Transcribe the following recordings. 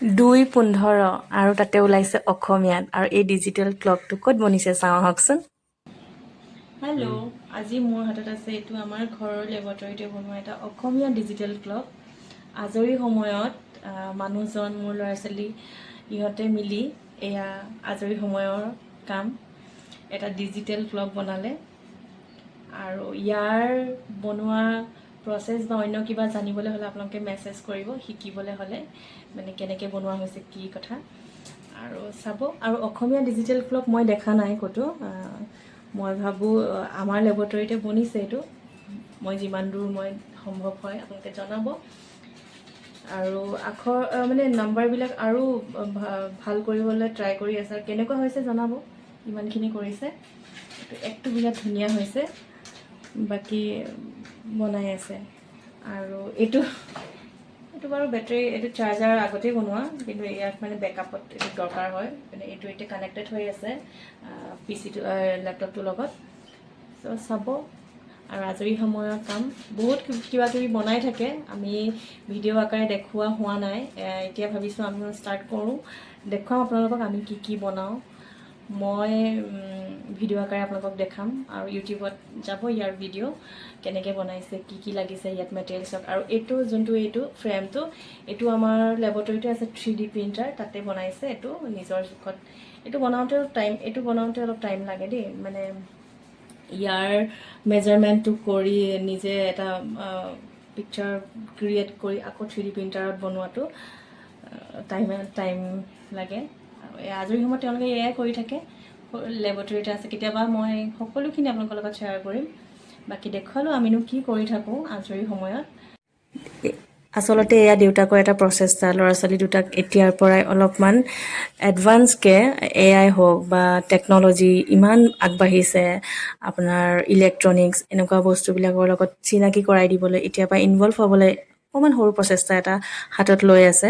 দুই পোন্ধৰ আৰু তাতে ওলাইছে অসমীয়াত আৰু এই ডিজিটেল ক্লকটো ক'ত বনিছে চাওঁ আহকচোন। হেল্ল' আজি মোৰ হাতত আছে এইটো আমাৰ ঘৰৰ লেবৰেটৰীতে বনোৱা এটা অসমীয়া ডিজিটেল ক্লক আজৰি সময়ত মানুহজন মোৰ ল'ৰা ছোৱালী ইহঁতে মিলি এয়া আজৰি সময়ৰ কাম এটা ডিজিটেল ক্লক বনালে। আৰু ইয়াৰ বনোৱা প্ৰচেছ বা অন্য কিবা জানিবলৈ হ'লে আপোনালোকে মেছেজ কৰিব শিকিবলৈ হ'লে মানে কেনেকৈ বনোৱা হৈছে কি কথা। আৰু চাব আৰু অসমীয়া ডিজিটেল ক্লক মই দেখা নাই ক'তো। মই ভাবোঁ আমাৰ লেবৰেটৰীতে বনিছে এইটো। মই যিমান দূৰ মই সম্ভৱ হয় আপোনালোকে জনাব। আৰু আখৰ মানে নাম্বাৰবিলাক আৰু ভাল কৰিবলৈ ট্ৰাই কৰি আছে। আৰু কেনেকুৱা হৈছে জনাব? ইমানখিনি কৰিছে। একটো বিৰাট ধুনীয়া হৈছে। বাকী বনাই আছে। আৰু এইটো এইটো বাৰু বেটেৰী, এইটো চাৰ্জাৰ আগতেই বনোৱা, কিন্তু ইয়াত মানে বেকআপত এইটো দৰকাৰ হয়। মানে এইটো এতিয়া কানেক্টেড হৈ আছে পি চিটো লেপটপটোৰ লগত। চ' চাব। আৰু আজৰি সময়ৰ কাম। বহুত কিবা কিবি বনাই থাকে। আমি ভিডিঅ' আকাৰে দেখুওৱা হোৱা নাই। এতিয়া ভাবিছোঁ আমি ষ্টাৰ্ট কৰোঁ। দেখুৱাম আপোনালোকক আমি কি কি বনাওঁ। মই ভিডিঅ' আকাৰে আপোনালোকক দেখাম আৰু ইউটিউবত যাব ইয়াৰ ভিডিঅ' কেনেকৈ বনাইছে, কি কি লাগিছে ইয়াত মেটেৰিয়েলছক আৰু এইটো যোনটো এইটো ফ্ৰেমটো এইটো আমাৰ লেবৰেটৰীতে আছে থ্ৰী ডি প্ৰিণ্টাৰ তাতে বনাইছে এইটো নিজৰ জোখত। এইটো বনাওঁতেও টাইম এইটো বনাওঁতে অলপ টাইম লাগে দেই। মানে ইয়াৰ মেজাৰমেণ্টটো কৰি নিজে এটা পিকচাৰ ক্ৰিয়েট কৰি আকৌ থ্ৰী ডি প্ৰিণ্টাৰত বনোৱাটো টাইম টাইম লাগে। আজৰি সময়ত তেওঁলোকে এয়াই কৰি থাকে। লেবৰেটৰীতে আছে, কেতিয়াবা মই সকলোখিনি আপোনালোকৰ লগত শ্বেয়াৰ কৰিম। বাকী দেখুৱালোঁ, আমিনো কি কৰি থাকোঁ আজৰি সময়ত। আচলতে এয়া দেউতাকৰ এটা প্ৰচেষ্টা ল'ৰা ছোৱালী দুটাক এতিয়াৰ পৰাই অলপমান এডভান্সকৈ এ আই হওক বা টেকন'লজি ইমান আগবাঢ়িছে, আপোনাৰ ইলেক্ট্ৰনিক্স এনেকুৱা বস্তুবিলাকৰ লগত চিনাকি কৰাই দিবলৈ, এতিয়াৰ পৰা ইনভলভ হ'বলৈ অকণমান সৰু প্ৰচেষ্টা এটা হাতত লৈ আছে।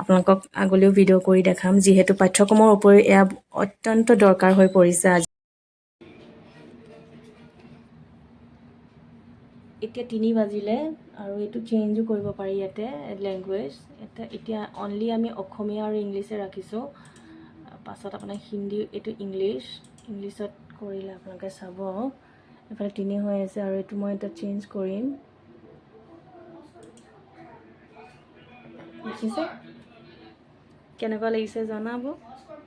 আপোনালোকক আগলৈও ভিডিঅ' কৰি দেখাম। যিহেতু পাঠ্যক্ৰমৰ উপৰিও এয়া অত্যন্ত দৰকাৰ হৈ পৰিছে আজি। এতিয়া তিনি বাজিলে আৰু এইটো চেঞ্জো কৰিব পাৰি ইয়াতে লেংগুৱেজ এতিয়া এতিয়া অনলি আমি অসমীয়া আৰু ইংলিছে ৰাখিছোঁ। পাছত আপোনাৰ হিন্দী এইটো ইংলিছ। ইংলিছত কৰিলে আপোনালোকে চাব। এইফালে তিনি হৈ আছে আৰু এইটো মই এতিয়া চেঞ্জ কৰিম। দেখিছে? কেনেকুৱা লাগিছে জনাব?